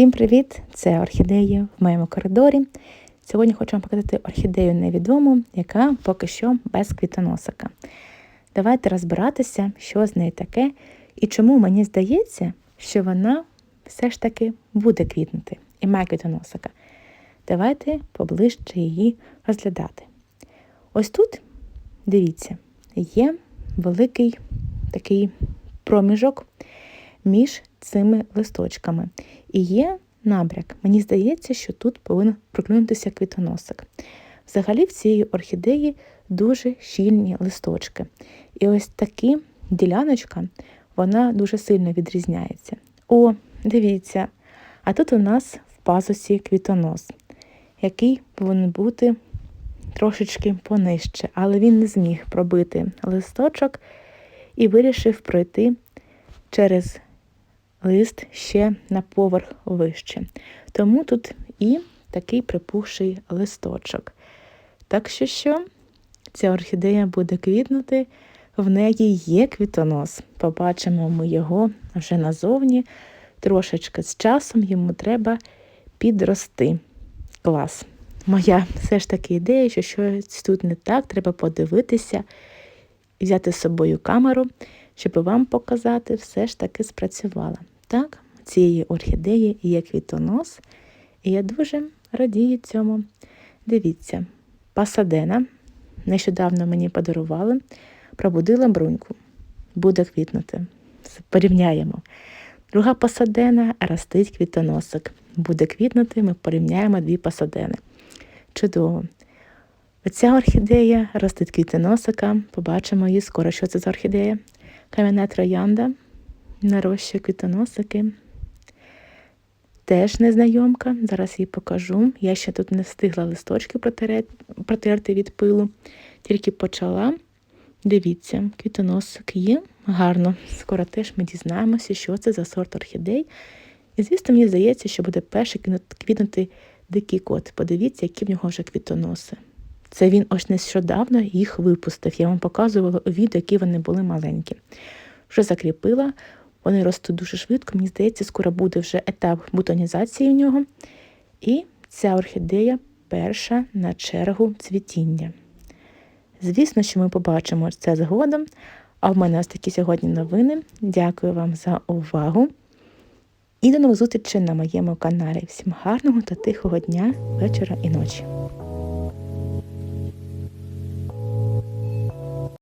Всім привіт! Це орхідеї в моєму коридорі. Сьогодні хочу вам показати орхідею невідому, яка поки що без квітоносика. Давайте розбиратися, що з нею таке, і чому мені здається, що вона все ж таки буде квітнути і має квітоносика. Давайте поближче її розглядати. Ось тут, дивіться, є великий такий проміжок між цими листочками. І є набряк. Мені здається, що тут повинен проклюнутися квітоносик. Взагалі в цієї орхідеї дуже щільні листочки. І ось такі діляночка, вона дуже сильно відрізняється. О, дивіться, а тут у нас в пазусі квітонос, який повинен бути трошечки понижче, але він не зміг пробити листочок і вирішив пройти через лист ще на поверх вище. Тому тут і такий припухший листочок. Так що що, ця орхідея буде квітнути, в неї є квітонос. Побачимо ми його вже назовні. Трошечки з часом йому треба підрости. Клас. Моя все ж таки ідея, що щось тут не так, треба подивитися, взяти з собою камеру, щоб вам показати, все ж таки спрацювала. Так, цієї орхідеї є квітонос, і я дуже радію цьому. Дивіться, пасадена. Нещодавно мені подарували, пробудила бруньку. Буде квітнути. Порівняємо. Друга пасадена ростить квітоносик. Буде квітнути, ми порівняємо дві пасадени. Чудово. Оця орхідея ростить квітоносика. Побачимо її скоро. Що це за орхідея? Кам'яна троянда нарощує квітоносики. Теж незнайомка, зараз її покажу. Я ще тут не встигла листочки протерти від пилу, тільки почала. Дивіться, квітоносик є гарно. Скоро теж ми дізнаємося, що це за сорт орхідей. І, звісно, мені здається, що буде перший квітнути дикий кот. Подивіться, які в нього вже квітоноси. Це він ось нещодавно їх випустив. Я вам показувала у відео, які вони були маленькі. Вже закріпила, вони ростуть дуже швидко. Мені здається, скоро буде вже етап бутонізації в нього. І ця орхідея перша на чергу цвітіння. Звісно, що ми побачимо це згодом. А в мене ось такі сьогодні новини. Дякую вам за увагу. І до нових зустрічей на моєму каналі. Всім гарного та тихого дня, вечора і ночі.